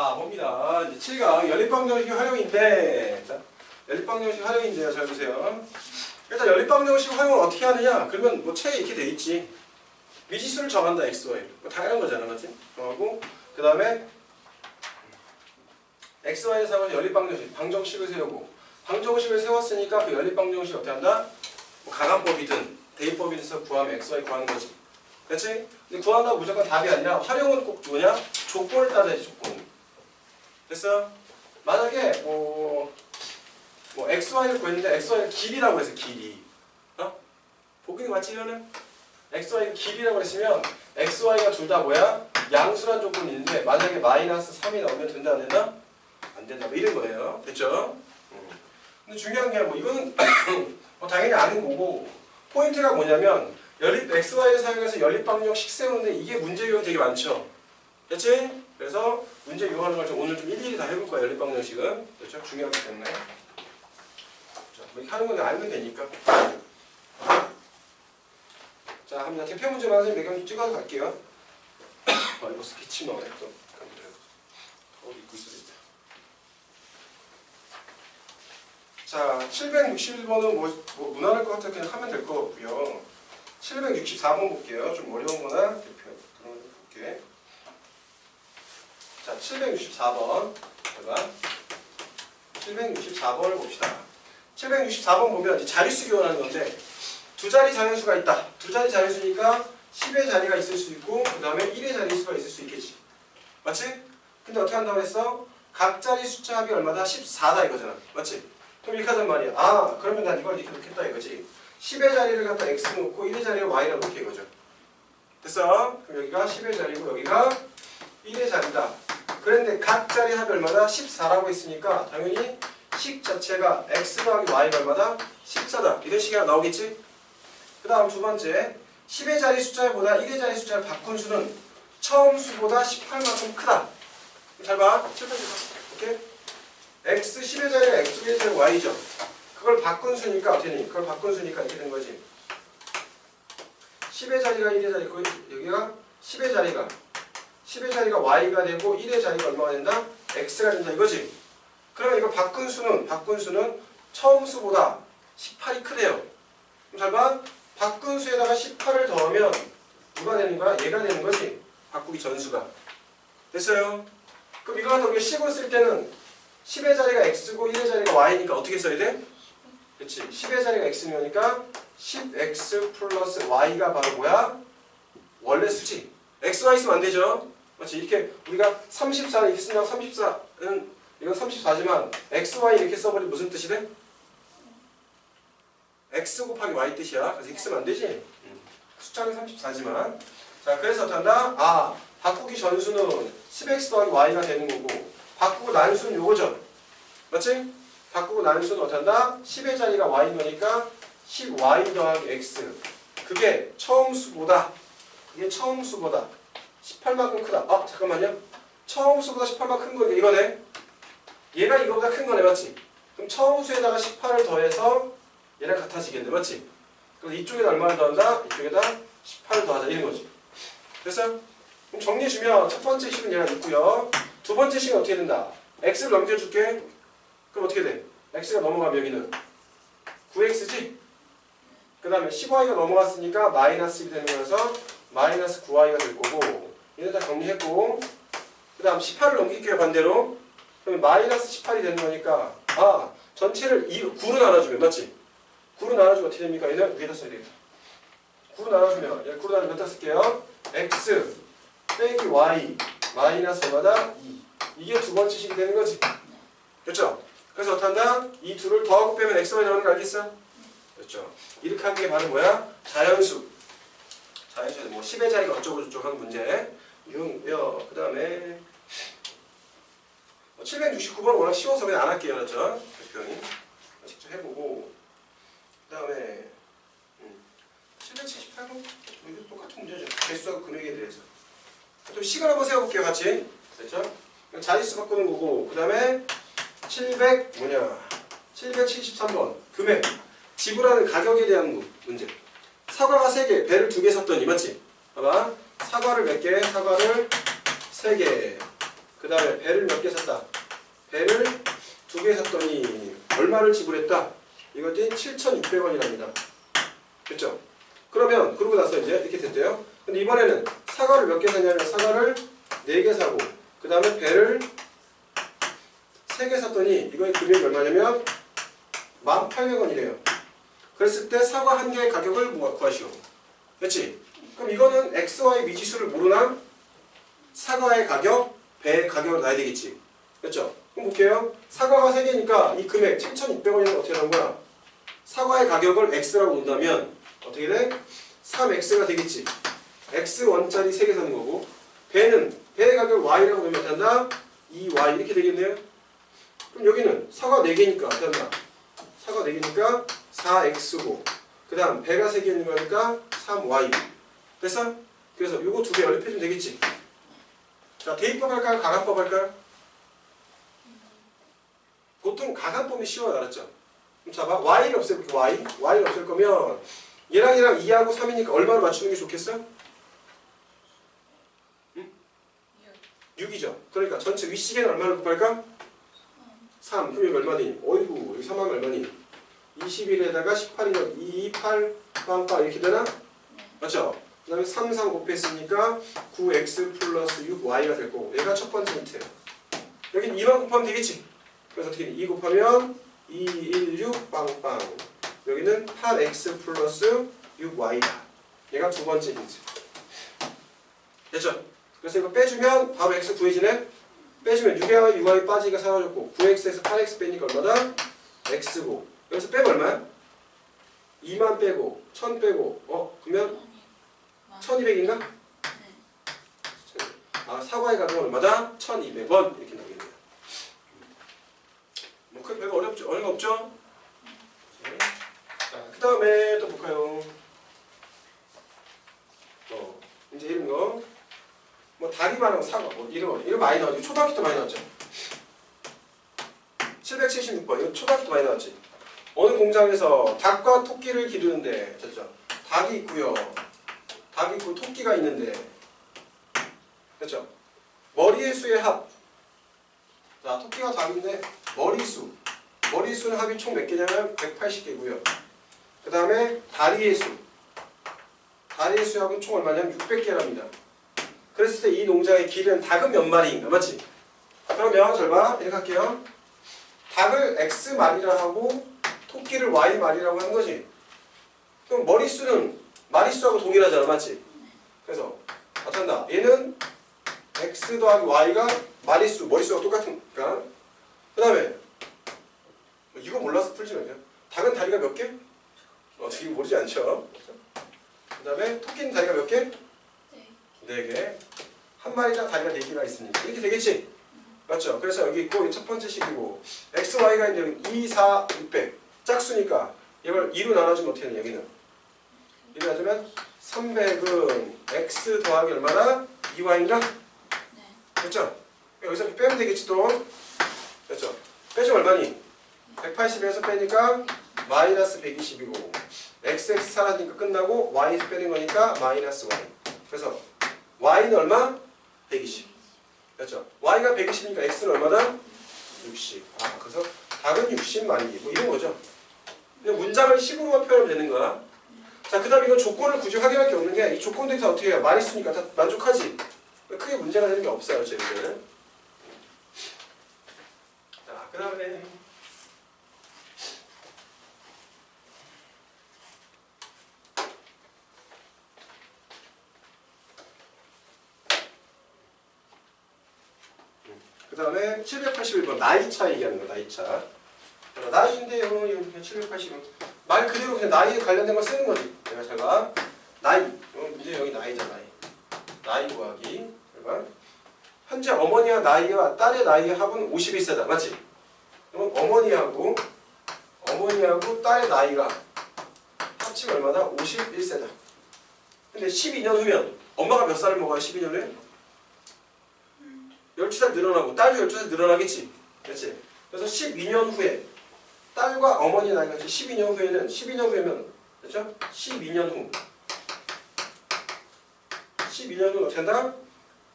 자, 봅니다. 이제 7강 연립방 정식 활용인데, 자, 연립방 정식 활용인데요. 잘 보세요. 일단 연립방 정식 활용을 어떻게 하느냐? 그러면 뭐 책에 이렇게 돼 있지. 미지수를 정한다, x, y. 뭐 당연한 거잖아, 맞지? 정하고, 그 다음에 x, y에 상한 연립방 정식, 방정식을 세우고, 방정식을 세웠으니까 그 연립방 정식 어떻게 한다? 뭐 가간법이든 대입법이든 해서 구하면 x, y 구하는 거지. 그렇지? 근데 구한다고 무조건 답이 아니라 활용은 꼭 뭐냐? 조건을 따져야지, 조건. 됐어? 만약에 뭐, 뭐 XY를 구했는데 XY를 길이라고 해서 길이 어? 보기는 맞지 이거는? XY가 길이라고 했으면 XY가 둘 다 뭐야? 양수란 조건이 있는데 만약에 마이너스 3이 나오면 된다 안 된다? 안 된다 뭐 이런 거예요 됐죠? 음. 근데 중요한 게 뭐 이거는 뭐 당연히 아는 거고 포인트가 뭐냐면 연립 XY를 사용해서 연립방정 식 세우는데 이게 문제 유형 되게 많죠 됐지? 그래서 문제 유형하는 걸좀 오늘 좀 일일이 다 해볼 거야 연립방 정식은. 그렇죠? 중요하기 때문에. 자, 뭐 하는 건 알면 되니까. 자 합니다. 대표 문제만 선생님 몇개 찍어서 갈게요. 아 이거 스케치 넣어야 또 어디 입고 있어야겠다. 자 761번은 뭐, 뭐 무난할 것 같아 그냥 하면 될 것 같고요. 764번 볼게요. 좀 어려운 거나 대표 그런 거 볼게 자, 764번. 제가 764번을 봅시다. 764번 보면 자릿수 교환하는 건데 두 자리 자연수가 있다. 두 자리 자연수니까 10의 자리가 있을 수 있고 그 다음에 1의 자릿수가 있을 수 있겠지. 맞지? 근데 어떻게 한다고 했어? 각 자리 숫자 합이 얼마다? 14다 이거잖아. 맞지? 그럼 이렇게 하단 말이야. 아, 그러면 난 이걸 이렇게 놓겠다 이거지. 10의 자리를 갖다 x 놓고 1의 자리를 y라고 놓게 이거죠. 됐어? 그럼 여기가 10의 자리고 여기가 1의 자리다. 그런데 각 자리 합이 얼마다? 14라고 했으니까 당연히 식 자체가 x 더하기 y가 얼마다? 14다. 이런 식이 나오겠지? 그 다음 두 번째 10의 자리 숫자보다 1의 자리 숫자를 바꾼 수는 처음 수보다 18만큼 크다. 잘 봐. 7번째 오케이? x 10의 자리가 x, 1의 자리가 y죠. 그걸 바꾼 수니까 어떻게 되니? 그걸 바꾼 수니까 이렇게 된 거지. 10의 자리가 1의 자리고 여기가 10의 자리가 10의 자리가 y가 되고 1의 자리가 얼마가 된다? x가 된다 이거지. 그러면 이거 바꾼 수는 바꾼 수는 처음 수보다 18이 크대요. 그럼 잘 봐. 바꾼 수에다가 18을 더하면 누가 되는 거야? 얘가 되는 거지. 바꾸기 전수가. 됐어요? 그럼 이거 갖다 우리가 10을 쓸 때는 10의 자리가 x고 1의 자리가 y니까 어떻게 써야 돼? 그렇지. 10의 자리가 x니까 10x 플러스 y가 바로 뭐야? 원래 수지. xy 있으면 안 되죠. 맞지? 이렇게 우리가 34 이렇게 쓴다고 34는 이건 34지만 xy 이렇게 써버리면 무슨 뜻이 돼? x 곱하기 y 뜻이야. 그래서 쓰면 안 되지. 숫자는 34지만 자 그래서 한다? 아 바꾸기 전수는 10x 더하기 y가 되는 거고 바꾸고 난 수는 요거죠. 맞지? 바꾸고 난 수는 한다? 10의 자리가 y인 거니까 10y 더하기 x 그게 처음 수보다 이게 처음 수보다 18만큼 크다. 아 잠깐만요. 처음 수보다 18만큼 큰 거니까 이거네. 얘가 이거보다 큰 거네 맞지? 그럼 처음 수에다가 18을 더해서 얘랑 같아지겠네 맞지? 그래서 이쪽에다 얼마를 더한다? 이쪽에다 18을 더하자 이런 거지. 됐어? 그럼 정리해주면 첫 번째 식은 얘가 있고요. 두 번째 식은 어떻게 된다? x를 넘겨줄게. 그럼 어떻게 돼? x가 넘어가면 여기는 9x지? 그 다음에 10y가 넘어갔으니까 마이너스 1이 되는 거여서 마이너스 9y가 될 거고 얘는 다 정리했고 그 다음 18을 넘길게요 반대로 그러면 마이너스 18이 되는 거니까 아 전체를 2, 9로 나눠주면 맞지? 9로 나눠주면 어떻게 됩니까? 얘는 위에다 써야 되겠다 9로 나눠주면 얘 9로 나눠주면 몇다 쓸게요 x 빼기 y 마이너스 얼마다? 2 이게 두 번째 식이 되는 거지 그렇죠? 그래서 어떻게 한다? 이 둘을 더하고 빼면 xy 나오는 거 알겠어? 그렇죠? 이렇게 하는 게 바로 뭐야? 자연수 자연수에 뭐 10의 자리가 어쩌고 저쩌고 하는 문제 유형이고요. 그 다음에 769번 워낙 쉬워서 그냥 안 할게요. 그렇죠? 대표님 직접 해보고 그 다음에 778번 이거 똑같은 문제죠. 개수하고 금액에 대해서 또 시간 한번 세워볼게요. 같이 됐죠? 자릿수 바꾸는 거고 그 다음에 700 뭐냐 773번 금액 지불하는 가격에 대한 문- 문제 사과가 3개, 배를 2개 샀더니 맞지? 봐봐 사과를 몇 개? 사과를 3개 그 다음에 배를 몇 개 샀다. 배를 두개 샀더니 얼마를 지불했다? 이것이 7,600원이랍니다. 그렇죠? 그러면 그러고 나서 이제 이렇게 됐대요. 근데 이번에는 사과를 몇 개 샀냐면 사과를 네개 사고 그 다음에 배를 세개 샀더니 이거의 금액이 얼마냐면 1,800원이래요. 그랬을 때 사과 한 개의 가격을 뭐 구하시오. 그렇지? 그럼 이거는 XY 미지수를 모르나 사과의 가격, 배의 가격을 놔야 되겠지. 그렇죠? 그럼 볼게요. 사과가 3개니까 이 금액 7,600원이면 어떻게 하는 거야? 사과의 가격을 X라고 놓는다면 어떻게 돼? 3X가 되겠지. X1짜리 3개 사는 거고 배는 배의 가격 Y라고 놓으면 된다. 2Y 이렇게 되겠네요. 그럼 여기는 사과 4개니까 어떻게 한다? 사과 4개니까 4X고 그 다음 배가 3개 있는 거니까 3Y 됐어? 그래서 요거 두 개 연립해주면 되겠지? 자 대입법 할까요? 가간법 할까요? 보통 가간법이 쉬워요 알았죠? 그럼 잡아 Y를 없앨게 Y Y를 없앨 거면 얘랑 얘랑 2하고 3이니까 얼마를 맞추는 게 좋겠어? 6이죠 그러니까 전체 윗시계는 얼마를 곱할까? 3 그럼 여기 얼마니? 어이구 여기 3하면 얼마니? 21에다가 18이면 2, 8, 빵빵 이렇게 되나? 맞죠? 그 다음에 3, 3 곱했으니까 9x 플러스 6y가 될 거고 얘가 첫 번째 힌트예요. 여긴 2만 곱하면 되겠지? 그래서 어떻게 돼? 2 곱하면 2, 1, 6 빵빵 여기는 8x 플러스 6y다. 얘가 두 번째 힌트. 됐죠? 그래서 이거 빼주면 바로 x 구해지네? 빼주면 6의 6y 빠지기가 사라졌고 9x에서 8x 빼니까 얼마다? x고 여기서 빼면 얼마야? 2만 빼고 1000 빼고 어? 그러면 1200인가? 아 사과의 가격은 얼마다? 1200원 이렇게 나오겠네요 뭐 크게 별거 어렵죠? 어려운 거 없죠? 자그 다음에 또 볼까요? 어 이제 이런 거 뭐 다리만한 사과 뭐 이런 거 이런 거 많이 나오죠 초등학교 때 많이 나왔죠 776번 이거 초등학교 때 많이 나왔지 어느 공장에서 닭과 토끼를 기르는데 됐죠? 닭이 있고요 닭이 있고 토끼가 있는데 그렇죠? 머리의 수의 합. 자, 토끼가 닭인데 머리수. 머리수는 합이 총 몇 개냐면 180개고요. 그 다음에 다리의 수. 다리의 수합은 총 얼마냐면 600개랍니다. 그랬을 때 이 농장의 기른 닭은 몇 마리인가? 맞지? 그러면 잘 봐. 이렇게 할게요. 닭을 X마리라 하고 토끼를 Y마리라고 하는 거지. 그럼 머리수는 마리수하고 동일하잖아. 맞지? 그래서 한다? 얘는 x 더하기 y가 마리수, 머리수가 똑같으니까 그 다음에 뭐 이거 몰라서 풀지 말게요. 닭은 다리가 몇 개? 어, 지금 모르지 않죠? 그 다음에 토끼는 다리가 몇 개? 네 개. 한 마리당 다리가 네 개가 있으니까 이렇게 되겠지? 맞죠? 그래서 여기 있고 이첫 번째 식이고 x, y가 여기 2, 4, 600 짝수니까 이걸 2로 나눠주면 어떻게 되냐 여기는 2로 나누면 300은 x 더하기 얼마나? 2y인가? 됐죠? 여기서 빼면 되겠지 또. 됐죠? 빼주면 얼마니? 180에서 빼니까 마이너스 120이고 xx 사라지니까 끝나고 y에서 빼는 거니까 마이너스 y. 그래서 y는 얼마? 120. 됐죠? y가 120이니까 x는 얼마다? 60. 아 그래서 답은 60만이 뭐 이런 거죠. 그냥 문장을 식으로만 표현하면 되는 거야. 자, 그 다음에 이거 조건을 굳이 확인할 게 없는 게 이 조건들이 다 어떻게 해요? 많이 쓰니까 다 만족하지? 크게 문제가 되는 게 없어요, 쟤는. 자, 그 다음에 그 다음에 781번 나이 차 얘기하는 거 나이 차. 자, 나이인데요, 780은 말 그대로 그냥 나이에 관련된 거 쓰는 거지. 내가 잘 봐. 나이. 어, 이제 여기 나이잖아. 나이. 나이 구하기. 잘 봐. 현재 어머니와 나이와 딸의 나이의 합은 51세다. 맞지? 그럼 어머니하고 어머니하고 딸의 나이가 합치면 얼마나? 51세다. 근데 12년 후면 엄마가 몇 살을 먹어요? 12년 후에? 12살 늘어나고 딸도 12살 늘어나겠지. 그렇지? 그래서 12년 후에 딸과 어머니 나이가 12년 후에는 12년 후에면 그렇죠? 12년 후 12년 후 한다?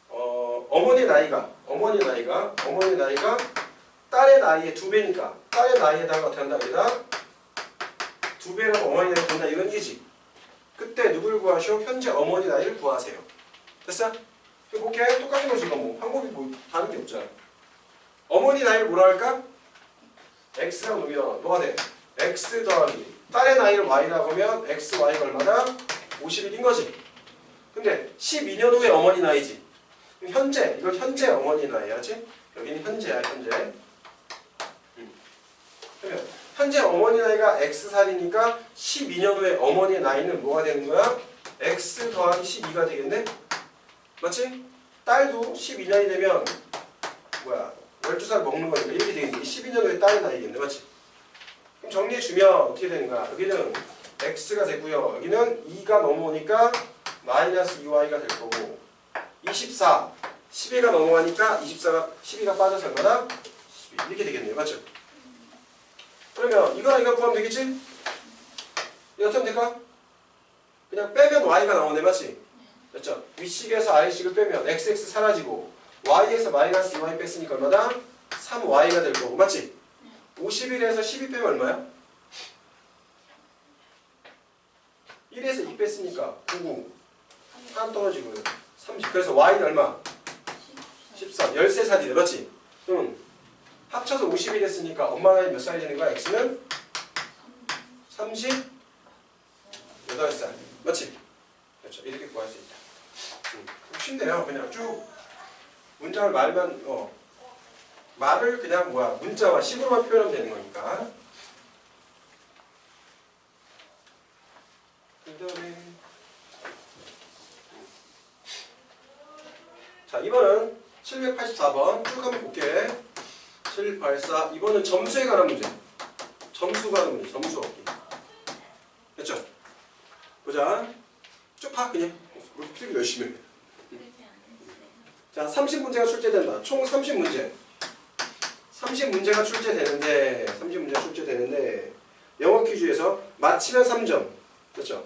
어 어, 어머니 나이가 어머니 나이가 어머니 나이가 딸의 나이의 두 배니까 딸의 나이에다가 한다 여기다 두 배라고 어머니 나이가 된다 이건 이지 그때 누구를 구하시오? 현재 어머니 나이를 구하세요 됐어? 이거 볼게 똑같은 거지 뭐 방법이 뭐 다른 게 없잖아 어머니 나이를 뭐라 할까? X라고 놓으면 뭐가 돼? x 더하기 딸의 나이를 y라고 하면 x, y가 얼마나? 51인 거지 근데 12년 후에 어머니 나이지 현재 이건 현재 어머니 나이야지 여기는 현재야 현재 음. 그러면 현재 어머니 나이가 x살이니까 12년 후에 어머니 나이는 뭐가 되는 거야? x 더하기 12가 되겠네? 맞지? 딸도 12년이 되면 뭐야 12살 먹는 거니까 이렇게 되겠네 12년 후에 딸의 나이겠네 맞지? 그럼 정리해주면 어떻게 되는 거야? 여기는 x가 되고요 여기는 2가 넘어오니까 마이너스 2y가 될 거고 24 12가 넘어가니까 24가 12가 빠져서 얼마나? 12 이렇게 되겠네요 맞죠? 그러면 이거랑 이거 구하면 되겠지? 이거 어떻게 하면 될까? 그냥 빼면 y가 나오네 맞지? 됐죠? 위식에서 r식을 빼면 xx 사라지고 y에서 마이너스 2y 뺐으니까 얼마다? 3y가 될 거고 맞지? 51에서 12 빼면 얼마야? 1에서 2 뺐으니까 99 하나 떨어지고 30 그래서 y는 얼마? 14 13살이네 맞지? 그럼 합쳐서 50이 됐으니까 엄마 나이 몇 살이 되는 거야? x는 38살 맞지? 그렇죠 이렇게 구할 수 있다 음, 쉽네요 그냥 쭉 문장을 말만 어 말을 그냥 뭐야 문자와 식으로만 표현하면 되는 거니까. 자 이번은 784번 쭉 한번 볼게 784 이번은 점수에 관한 문제. 점수 관한 문제 점수 얻기. 됐죠? 보자. 쭉봐 그냥. 필기 열심히 해. 자 30문제가 출제된다. 총 30문제. 30문제가 출제되는데 30문제가 출제되는데 영어 퀴즈에서 맞히면 3점. 그렇죠?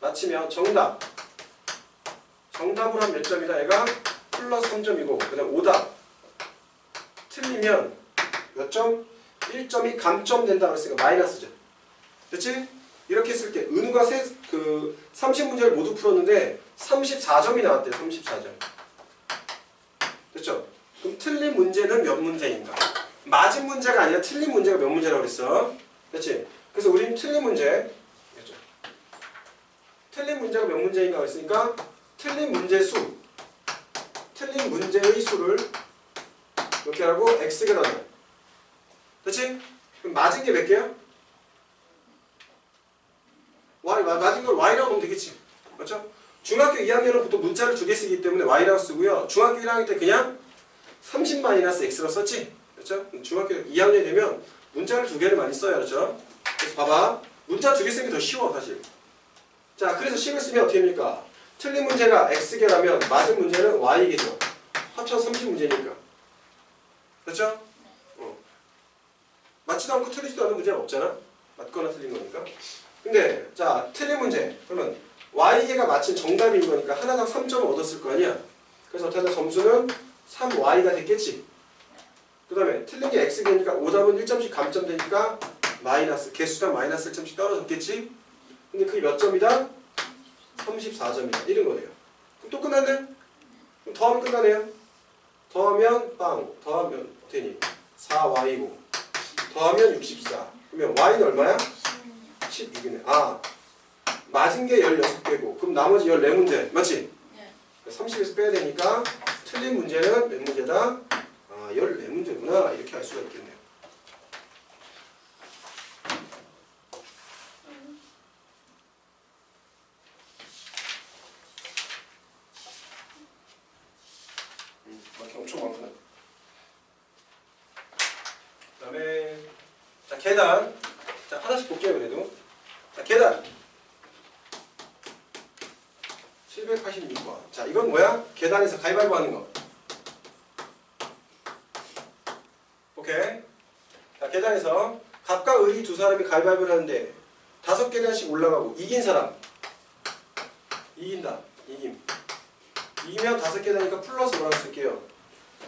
맞히면 정답. 정답으로 한 몇 점이다? 얘가 플러스 3점이고 그 다음 오답. 틀리면 몇 점? 1점이 감점된다 그랬으니까 마이너스죠. 됐지? 이렇게 했을 때 은우가 세, 그 30문제를 모두 풀었는데 34점이 나왔대요 34점 됐죠? 그럼 틀린 문제는 몇 문제인가? 맞은 문제가 아니라 틀린 문제가 몇 문제라고 그랬어? 그렇지? 그래서 우린 틀린 문제 그렇죠? 틀린 문제가 몇 문제인가 그랬으니까 틀린 문제 수 틀린 문제의 수를 이렇게 하고 x가 나눠 그렇지? 그럼 맞은 게 몇 개야? y, 마- 맞은 걸 y라고 보면 되겠지 맞죠? 중학교 2학년은 보통 문자를 두 개 쓰기 때문에 y라고 쓰고요 중학교 1학년 때 그냥 30 마이너스 x로 썼지 그렇죠? 중학교 2학년이 되면 문자를 두 개를 많이 써요 그렇죠? 그래서 봐봐 문자 두개게더 쉬워 사실 자 그래서 식을 쓰면 어떻게 됩니까? 틀린 문제가 x개라면 맞은 문제는 y개죠 합쳐서 30문제니까 그렇죠? 어. 맞지도 않고 틀리지도 않은 문제는 없잖아 맞거나 틀린 거니까 근데 자 틀린 문제 그러면 y개가 맞힌 정답인 거니까 하나당 3점을 얻었을 거 아니야. 그래서 하나 점수는 3y가 됐겠지. 그 다음에 틀린 게 x개니까 오답은 1점씩 감점 되니까 마이너스 개수당 마이너스 1점씩 떨어졌겠지? 근데 그게 몇 점이다? 34점이다. 이런 거네요. 그럼 또 끝났네? 그럼 더하면 끝나네요. 더하면 빵 더하면 되니 4y고. 더하면 64 그러면 y는 얼마야? 16이네. 아 맞은 게 16개고 그럼 나머지 14문제 맞지? 30에서 빼야 되니까 틀린 문제는 몇 문제다? 아 14문제구나 이렇게 알 수가 있겠네요 음, 이렇게 엄청 많구나 그 다음에 자 계단 자 하나씩 볼게요 그래도 자 계단 786번 자 이건 뭐야? 계단에서 가위바위보 하는 거 오케이 자 계단에서 갑과 을이 두 사람이 가위바위보를 하는데 다섯 계단씩 올라가고 이긴 사람 이긴다 이김 이기면 다섯 개 되니까 플러스 뭐라고 쓸게요.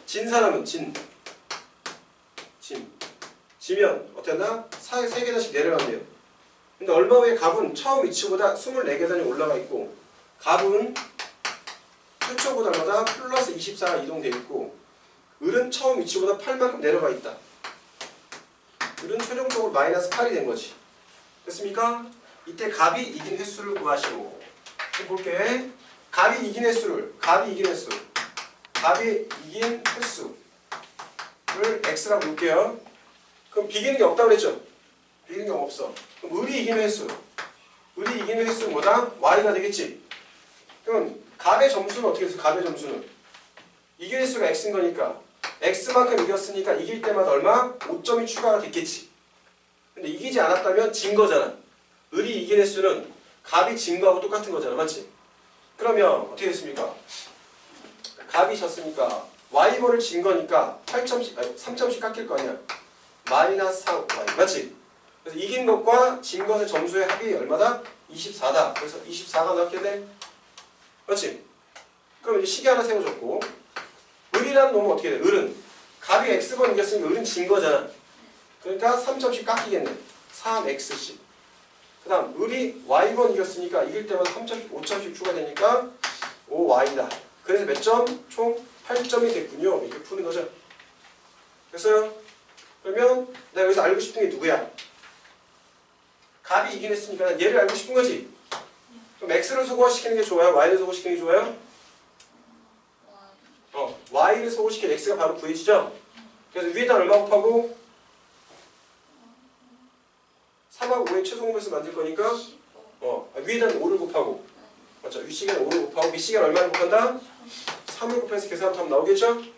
진 사람은 진. 진. 지면 세 계단씩 내려간대요. 근데 얼마 후에 갑은 처음 위치보다 24계단이 올라가 있고 갑은 최초 보다 얼마다 플러스 24가 이동돼 있고 을은 처음 위치보다 8만큼 내려가 있다. 을은 최종적으로 마이너스 8이 된 거지. 됐습니까? 이때 갑이 이긴 횟수를 구하시고 좀 볼게. 갑이 이긴 횟수를 갑이 이긴 횟수 갑이 이긴 횟수를 x라고 볼게요. 그럼 비기는 게 없다고 그랬죠? 비기는 게 없어. 그럼 을이 이긴 횟수 을이 이긴 횟수는 뭐다? y가 되겠지. 그럼 갑의 점수는 어떻게 됐어? 갑의 점수는 이긴 횟수가 x인 거니까 x만큼 이겼으니까 이길 때마다 얼마? 5점이 추가가 됐겠지. 근데 이기지 않았다면 진 거잖아. 을이 이긴 횟수는 갑이 진 거하고 똑같은 거잖아. 맞지? 그러면 어떻게 됐습니까? 갑이 졌으니까 y번을 진 거니까 8점씩, 아니 3점씩 깎일 거 아니야. 마이너스 4 y. 맞지? 그래서 이긴 것과 진 것의 점수의 합이 얼마다? 24다. 그래서 24가 나왔겠네? 맞지? 그럼 이제 시계 하나 세워줬고 을이라는 놈은 어떻게 돼? 을은 갑이 x번 이겼으니까 을은 진 거잖아. 그러니까 3점씩 깎이겠네. 3x씩. 그 다음 을이 y번 이겼으니까 이길 때마다 3점씩, 5점씩 추가되니까 5y다. 그래서 몇 점? 총 8점이 됐군요. 이렇게 푸는 거죠. 됐어요? 그러면 내가 여기서 알고 싶은 게 누구야? 갑이 이긴 했으니까 얘를 알고 싶은 거지. 그럼 x를 소거시키는 게 좋아요? y를 소거시키는 게 좋아요? 어, y를 소거시킨 x가 바로 구해지죠? 그래서 위에다 얼마 곱하고 3하고 5의 최소 공배수 만들 거니까 어, 아, 위에다는 5를 곱하고 맞죠? 윗시계는 5를 곱하고 밑시계는 얼마를 곱한다? 3을 곱해서 계산하면 나오겠죠? 오케이.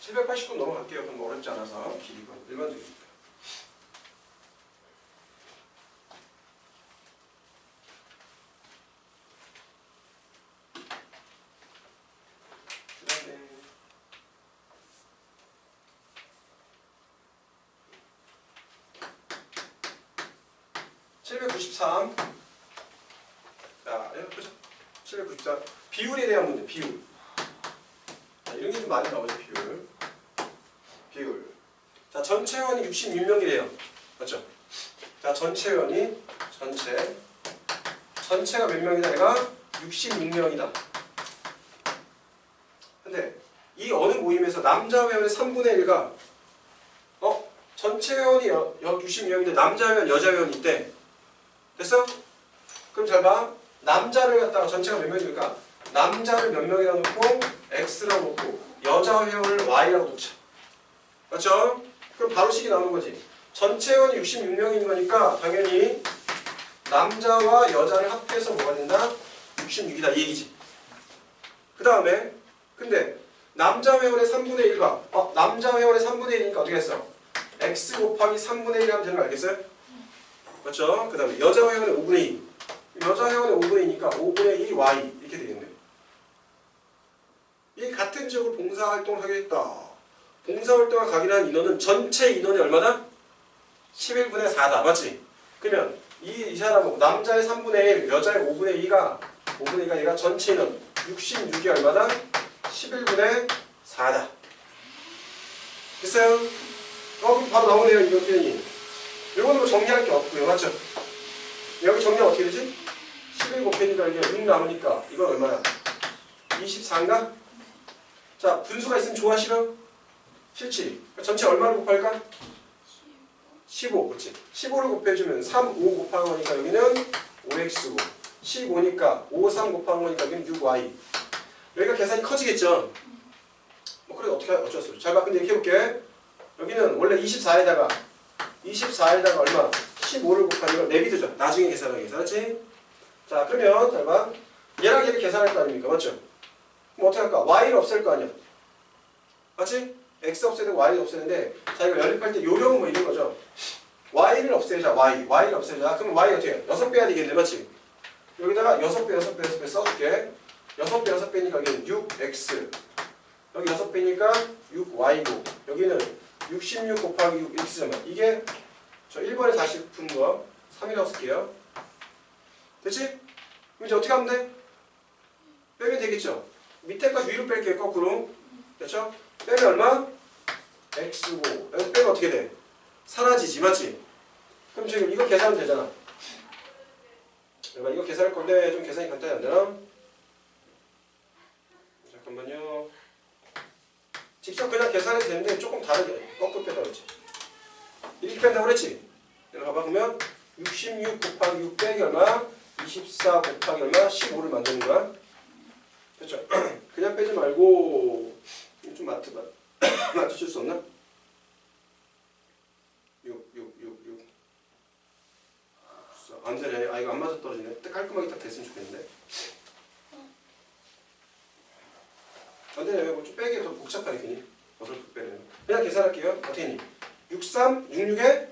(780분) 넘어갈게요. 그럼 어렵지 않아서 길이가 일반적이니까. 그다음에 793. 자, 예, 보죠. 793. 비율에 대한 문제, 비율. 자, 이런 게 좀 많이 나오죠, 비율. 비율. 자, 전체 회원이 66명이래요. 맞죠? 자, 전체 회원이, 전체. 전체가 몇 명이다, 얘가? 66명이다. 근데, 이 어느 모임에서 남자 회원의 3분의 1가, 어? 전체 회원이 여, 여 66명인데 남자 회원, 여자 회원이 있대. 됐어? 그럼 잘 봐. 남자를 갖다가 전체가 몇 명일까? 남자를 몇 명이라 놓고 x라고 놓고 여자 회원을 y라고 놓자. 맞죠? 그럼 바로 식이 나오는 거지. 전체 회원이 66명인 거니까 당연히 남자와 여자를 합해서 뭐가 된다? 66이다 이 얘기지. 그 다음에 근데 남자 회원의 3분의 1과 어, 남자 회원의 3분의 1이니까 어떻게 했어? x 곱하기 3분의 1 하면 되는 거 알겠어요? 맞죠? 그 다음에 여자 회원의 5분의 2 여자 회원의 5분의 2니까 5분의 2 y 이렇게 되겠네요 이 같은 지역으로 봉사활동을 하겠다 봉사활동을 가기로 한 인원은 전체 인원이 얼마다? 11분의 4다 맞지? 그러면 이, 이 사람은 남자의 3분의 1 여자의 5분의 2가 5분의 2가 얘가 전체 인원 66이 얼마다? 11분의 4다 됐어요? 어 바로 나오네요 이거 표현이 이거는 뭐 정리할 게 없고요. 맞죠? 여기 정리가 어떻게 되지? 11 곱하니까 이게 6 남으니까 이건 얼마야? 24인가? 자, 분수가 있으면 좋아 싫어? 싫지? 그러니까 전체 얼마를 곱할까? 15, 그렇지? 15를 곱해주면 3, 5 곱한 거니까 여기는 5x고 15니까 5, 3 곱한 거니까 여기는 6y 여기가 계산이 커지겠죠? 뭐 그래도 어떻게 어쩔 수 없죠. 잘 봐. 근데 이렇게 해볼게. 여기는 원래 24에다가 24에다가 얼마? 15를 곱하는 걸 내비두죠. 나중에 계산하기. 그렇지? 자, 그러면 잘 봐. 얘랑 얘를 계산할 거 아닙니까? 맞죠? 그럼 어떻게 할까? y를 없앨 거 아니야. 맞지? x 없애야 되고 y를 없애는데 자, 이거 연립할 때 요령은 뭐 이런 거죠. y를 없애자. y. y를 없애자. 그럼 y 어떻게 해? 6 빼야 되겠네. 맞지? 여기다가 6배, 6배, 6배 써줄게. 6배, 6배니까 여기는 6x. 여기 6배니까 6y고 여기는 66 곱하기 6 이렇게 쓰면 이게 저 1번에 다시 푼거 3이라고 쓸게요. 됐지? 이제 어떻게 하면 돼? 빼면 되겠죠? 밑에 거 위로 뺄게요. 거꾸로. 됐죠? 빼면 얼마? x고 여기서 빼면 어떻게 돼? 사라지지 맞지? 그럼 지금 이거 계산하면 되잖아. 이거 계산할 건데 좀 계산이 간단히 안 되나? 잠깐만요. 직접 그냥 계산해도 되는데 조금 다르게 거꾸로 빼다 그랬지. 이렇게 뺀다고 그랬지? 내가 봐봐 그러면 66 곱하기 6 빼기 얼마? 24 곱하기 얼마? 15를 만드는 거야. 그렇죠? 그냥 빼지 말고 좀 맞트, 맞, 맞추실 수 없나? 6, 6, 6, 6. 안 되네. 아, 이거 안 맞아 떨어지네. 깔끔하게 딱 됐으면 좋겠는데. 안 되네. 뭐좀 빼기 더 복잡하네, 괜히. 어설프 빼는. 그냥 계산할게요. 어떻게 니 63, 66에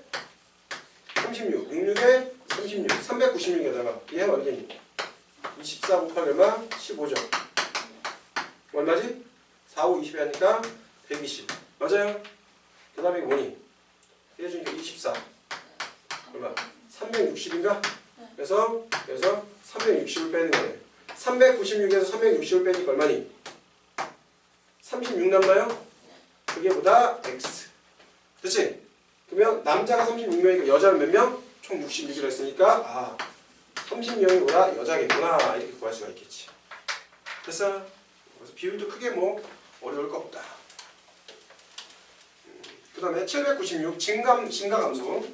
36, 66에 36, 396에다가 얘 얼마니? 24 곱하기 얼마? 15죠. 얼마지? 4, 5, 20이 하니까 120. 맞아요? 그 다음에 뭐니? 해주니까 24. 얼마? 360인가? 그래서 그래서 360을 빼는 거네. 396에서 360을 빼니까 얼마니? 36 남나요? 그게 보다 x. 그치? 그러면 남자가 36명이니까 여자는 몇 명? 총 66이라 했으니까 아 30명이 보다 여자겠구나 이렇게 구할 수가 있겠지. 됐어? 그래서 비율도 크게 뭐 어려울 거 없다. 그 다음에 796 증감, 증가 감소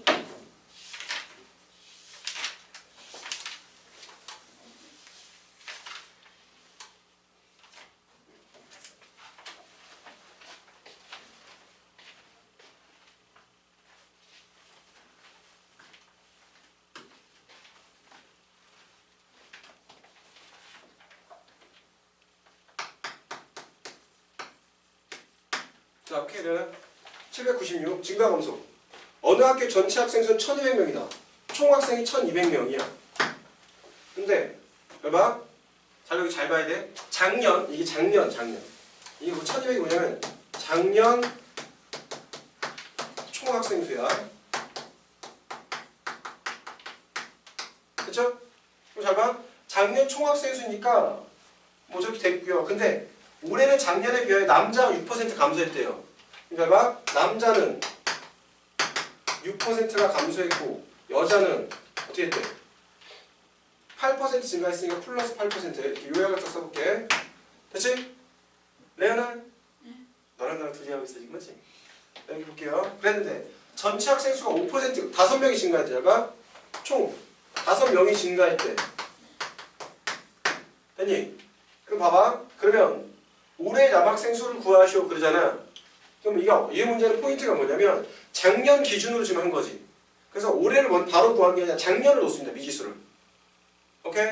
자, K는 796 증가 감소 어느 학교 전체 학생 수는 1200명이다. 총 학생이 1200명이야. 근데 봐봐. 잘 여기 잘 봐야 돼. 작년 이게 작년 작년 이게 뭐 1200이 뭐냐면 작년 총 학생 수야. 그쵸? 그럼 잘 봐. 작년 총 학생 수니까 뭐 저렇게 됐고요. 근데 올해는 작년에 비하여 남자가 6% 감소했대요. 그러니까 봐. 남자는 6%가 감소했고 여자는 어떻게 했대? 8% 증가했으니까 플러스 8% 이렇게 요약을 딱 써볼게. 됐지? 레오나? 너랑 나랑 둘이 하고 있어 지금 맞지? 여기 볼게요. 그랬는데 전체 학생 수가 5% 5명이 증가했대. 제가 총 5명이 증가했대. 됐니? 그럼 봐봐. 그러면 올해 남학생 수를 구하시오 그러잖아. 그럼 이거 이 문제는 포인트가 뭐냐면 작년 기준으로 지금 한 거지. 그래서 올해를 먼- 바로 구한 게 아니라 작년을 놓습니다. 미지수를. 오케이?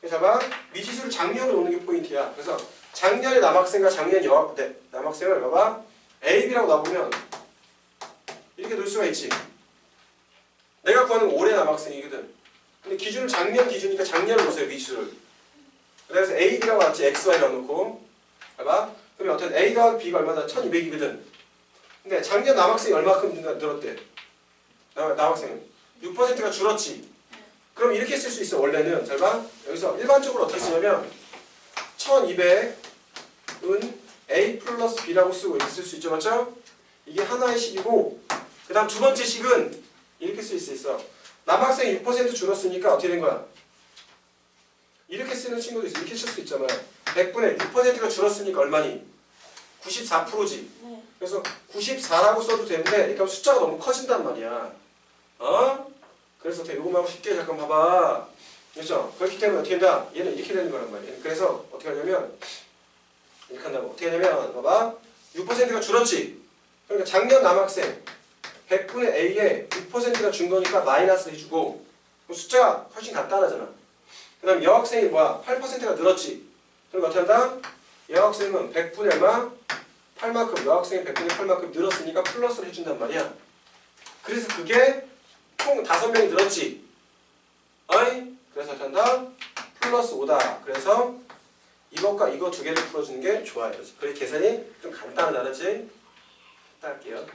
그래서 봐 미지수를 작년으로 놓는 게 포인트야. 그래서 작년의 남학생과 작년 여 네, 남학생을 봐봐 A, B라고 놔보면 이렇게 놓을 수가 있지. 내가 구하는 건 올해 남학생이거든. 근데 기준을 작년 기준이니까 작년을 놓으세요 미지수를. 그래서 A, B라고 놨지 X, Y라고 놓고 봐봐. 그러면 어떤 A 더하기 B가 얼마다? 1200이거든. 근데 작년 남학생이 얼마큼 늘- 늘었대? 남, 남학생은 6%가 줄었지. 그럼 이렇게 쓸 수 있어 원래는 잘 봐. 여기서 일반적으로 어떻게 쓰냐면 1200은 A 플러스 B라고 쓰고 이렇게 쓸 수 있죠 맞죠? 이게 하나의 식이고 그 다음 두 번째 식은 이렇게 쓸 수 있어. 남학생이 6% 줄었으니까 어떻게 된 거야? 이렇게 쓰는 친구도 있어. 이렇게 쓸 수 있잖아요. 100분의 6%가 줄었으니까 얼마니? 94%지. 네. 그래서 94라고 써도 되는데 그러니까 숫자가 너무 커진단 말이야. 어? 그래서 요거만 쉽게 잠깐 봐봐. 그렇죠? 그렇기 때문에 어떻게 된다? 얘는 이렇게 되는 거란 말이야. 그래서 어떻게 하냐면 이렇게 한다고. 어떻게 하냐면 봐봐. 6%가 줄었지. 그러니까 작년 남학생 100분의 A에 6%가 준 거니까 마이너스 해주고 숫자가 훨씬 간단하잖아. 그 다음 여학생이 뭐야? 8%가 늘었지. 그러니까 어떻게 한다? 여학생은 100분의 얼마? 8만큼 여학생이 100분의 8만큼 늘었으니까 플러스를 해준단 말이야. 그래서 그게 총 5명이 늘었지. 어이? 그래서 어떻게? 플러스 5다. 그래서 이것과 이거 두 개를 풀어주는 게 좋아요. 그래 계산이 좀 간단하다. 알았지? 할게요.